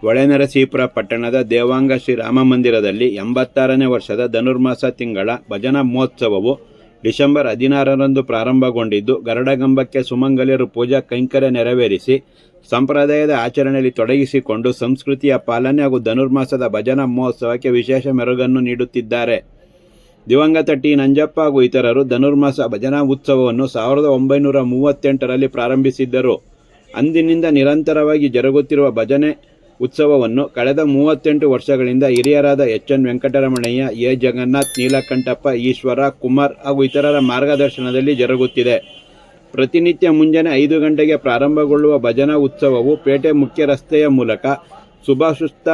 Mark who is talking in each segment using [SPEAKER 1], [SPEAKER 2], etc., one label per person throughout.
[SPEAKER 1] ಹೊಳೆನರಸೀಪುರ ಪಟ್ಟಣದ ದೇವಾಂಗ ಶ್ರೀ ರಾಮ ಮಂದಿರದಲ್ಲಿ ಎಂಬತ್ತಾರನೇ ವರ್ಷದ ಧನುರ್ಮಾಸ ತಿಂಗಳ ಭಜನಾ ಮಹೋತ್ಸವವು ಡಿಸೆಂಬರ್ ಹದಿನಾರರಂದು ಪ್ರಾರಂಭಗೊಂಡಿದ್ದು, ಗರಡಗಂಬಕ್ಕೆ ಸುಮಂಗಲಿಯರು ಪೂಜಾ ಕೈಂಕರ್ಯ ನೆರವೇರಿಸಿ, ಸಂಪ್ರದಾಯದ ಆಚರಣೆಯಲ್ಲಿ ತೊಡಗಿಸಿಕೊಂಡು ಸಂಸ್ಕೃತಿಯ ಪಾಲನೆ ಹಾಗೂ ಧನುರ್ಮಾಸದ ಭಜನಾ ಮಹೋತ್ಸವಕ್ಕೆ ವಿಶೇಷ ಮೆರುಗನ್ನು ನೀಡುತ್ತಿದ್ದಾರೆ. ದಿವಂಗತ ಟಿ. ನಂಜಪ್ಪ ಹಾಗೂ ಇತರರು ಧನುರ್ಮಾಸ ಭಜನಾ ಉತ್ಸವವನ್ನು ಸಾವಿರದ ಒಂಬೈನೂರ ಮೂವತ್ತೆಂಟರಲ್ಲಿ ಪ್ರಾರಂಭಿಸಿದ್ದರು. ಅಂದಿನಿಂದ ನಿರಂತರವಾಗಿ ಜರುಗುತ್ತಿರುವ ಭಜನೆ ಉತ್ಸವವನ್ನು ಕಳೆದ ಮೂವತ್ತೆಂಟು ವರ್ಷಗಳಿಂದ ಹಿರಿಯರಾದ H N Venkataramanaiah, A. Jagannath, Neelakantappa, Eshwara, Kumar ಹಾಗೂ ಇತರರ ಮಾರ್ಗದರ್ಶನದಲ್ಲಿ ಜರುಗುತ್ತಿದೆ. ಪ್ರತಿನಿತ್ಯ ಮುಂಜಾನೆ ಐದು ಗಂಟೆಗೆ ಪ್ರಾರಂಭಗೊಳ್ಳುವ ಭಜನಾ ಉತ್ಸವವು ಪೇಟೆ ಮುಖ್ಯ ರಸ್ತೆಯ ಮೂಲಕ ಸುಭಾಷುಸ್ತ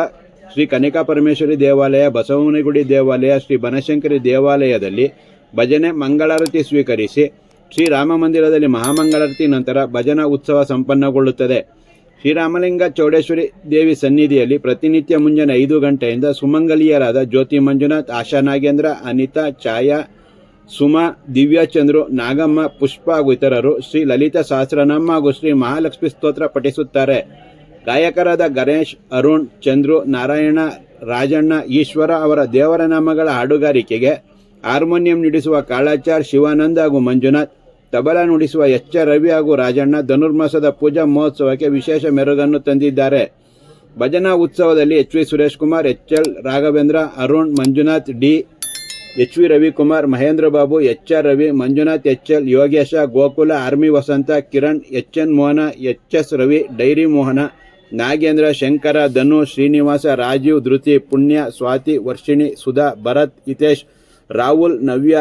[SPEAKER 1] ಶ್ರೀ ಕನಿಕಾ ಪರಮೇಶ್ವರಿ ದೇವಾಲಯ, ಬಸವನಗುಡಿ ದೇವಾಲಯ, ಶ್ರೀ ಬನಶಂಕರಿ ದೇವಾಲಯದಲ್ಲಿ ಭಜನೆ ಮಂಗಳಾರತಿ ಸ್ವೀಕರಿಸಿ ಶ್ರೀ ರಾಮ ಮಂದಿರದಲ್ಲಿ ಮಹಾಮಂಗಳಾರತಿ ನಂತರ ಭಜನಾ ಉತ್ಸವ ಸಂಪನ್ನಗೊಳ್ಳುತ್ತದೆ. ಶ್ರೀರಾಮಲಿಂಗ ಚೌಡೇಶ್ವರಿ ದೇವಿ ಸನ್ನಿಧಿಯಲ್ಲಿ ಪ್ರತಿನಿತ್ಯ ಮುಂಜಾನೆ ಐದು ಗಂಟೆಯಿಂದ ಸುಮಂಗಲಿಯರಾದ ಜ್ಯೋತಿ ಮಂಜುನಾಥ್, ಆಶಾ ನಾಗೇಂದ್ರ, ಅನಿತಾ, ಛಾಯಾ, ಸುಮಾ ದಿವ್ಯಾಚಂದ್ರು ನಾಗಮ್ಮ, ಪುಷ್ಪ ಹಾಗೂ ಇತರರು ಶ್ರೀ ಲಲಿತಾ ಸಹಸ್ರನಾಮ ಹಾಗೂ ಶ್ರೀ ಮಹಾಲಕ್ಷ್ಮಿ ಸ್ತೋತ್ರ ಪಠಿಸುತ್ತಾರೆ. ಗಾಯಕರಾದ ಗಣೇಶ್, ಅರುಣ್, ಚಂದ್ರು, ನಾರಾಯಣ, ರಾಜಣ್ಣ, ಈಶ್ವರ ಅವರ ದೇವರ ನಾಮಗಳ ಹಾಡುಗಾರಿಕೆಗೆ ಹಾರ್ಮೋನಿಯಂ ನುಡಿಸುವ ಕಾಳಾಚಾರ್, ಶಿವಾನಂದ ಹಾಗೂ ಮಂಜುನಾಥ್ ತಬಲಾ ನುಡಿಸುವ ಎಚ್ ರವಿ ಹಾಗೂ ರಾಜಣ್ಣ ಧನುರ್ಮಾಸದ ಪೂಜಾ ಮಹೋತ್ಸವಕ್ಕೆ ವಿಶೇಷ ಮೆರುಗನ್ನು ತಂದಿದ್ದಾರೆ. ಭಜನಾ ಉತ್ಸವದಲ್ಲಿ H V Suresh Kumar H L Raghavendra, Arun Manjunath, D H V Ravikumar, Mahendra Babu, H R Ravi, Manjunath, H L Yogesha, Gokula, army Vasantha, Kiran, H N Mohana, H S Ravi, dairy Mohana, Nagendra, Shankara, Dhanu, Srinivasa, Rajeev, Dhruthi, Punya, Swathi, Varshini, Sudha, Bharat, Hitesh, Rahul, ನವ್ಯ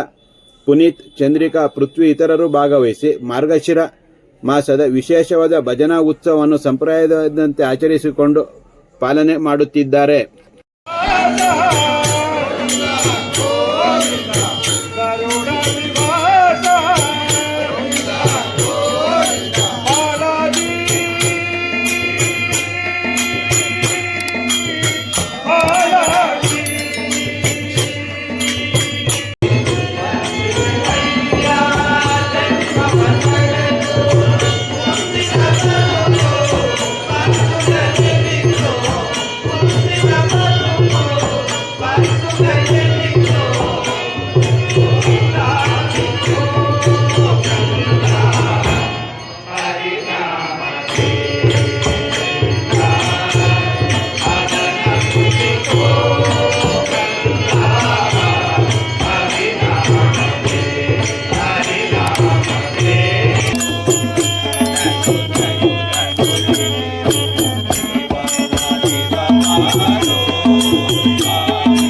[SPEAKER 1] ಪುನೀತ್ ಚಂದ್ರಿಕಾ ಪೃಥ್ವಿ ಇತರರು ಭಾಗವಹಿಸಿ ಮಾರ್ಗಶಿರ ಮಾಸದ ವಿಶೇಷವಾದ ಭಜನಾ ಉತ್ಸವವನ್ನು ಸಂಪ್ರದಾಯದಂತೆ ಆಚರಿಸಿಕೊಂಡು ಪಾಲನೆ ಮಾಡುತ್ತಿದ್ದಾರೆ.